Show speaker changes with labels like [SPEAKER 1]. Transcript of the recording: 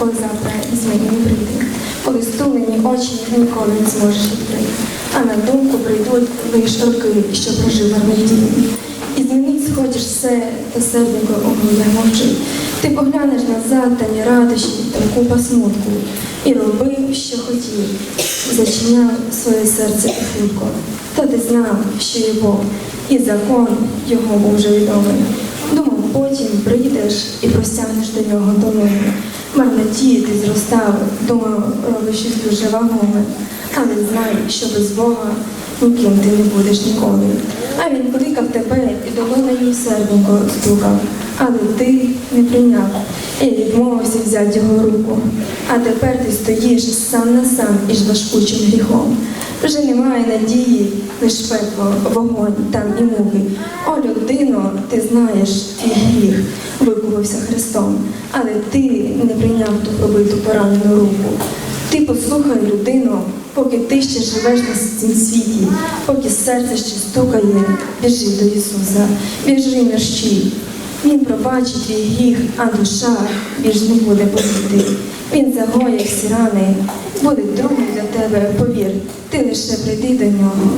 [SPEAKER 1] коли завтра із не прийти, коли стулені очі ніколи не зможеш відкрити, а на думку прийдуть лиш роки, що прожив надії. І змінить схочеш все, та серденько огнує мовчить. Ти поглянеш назад, та ні радощі, та купа смутку. І робив, що хотів, зачиняв своє серце тихенько. Та ти знав, що Бог, і закон його був вже відомий. Думав, потім прийдеш і простягнеш до нього долину. Мав надії, ти зростав, думав, робиш щось дуже вагоме. Але знай, що без Бога ніким ти не будеш ніколи. А він кликав тебе і долоною серденько стукав. Але ти не прийняв і відмовився взяти його руку. А тепер ти стоїш сам на сам із важкучим гріхом. Вже немає надії, лиш пекло, вогонь там і муки. О, людино, ти знаєш твій гріх, викупився Христом, але ти прийняв ту пробиту поранену руку. Ти послухай людину, поки ти ще живеш на цім світі, поки серце ще стукає, біжи до Ісуса, біжи мерщій. Він пробачить твій гріх, а душа більш не буде боліти. Він загоє всі рани, буде другом для тебе, повір, ти лише прийди до нього.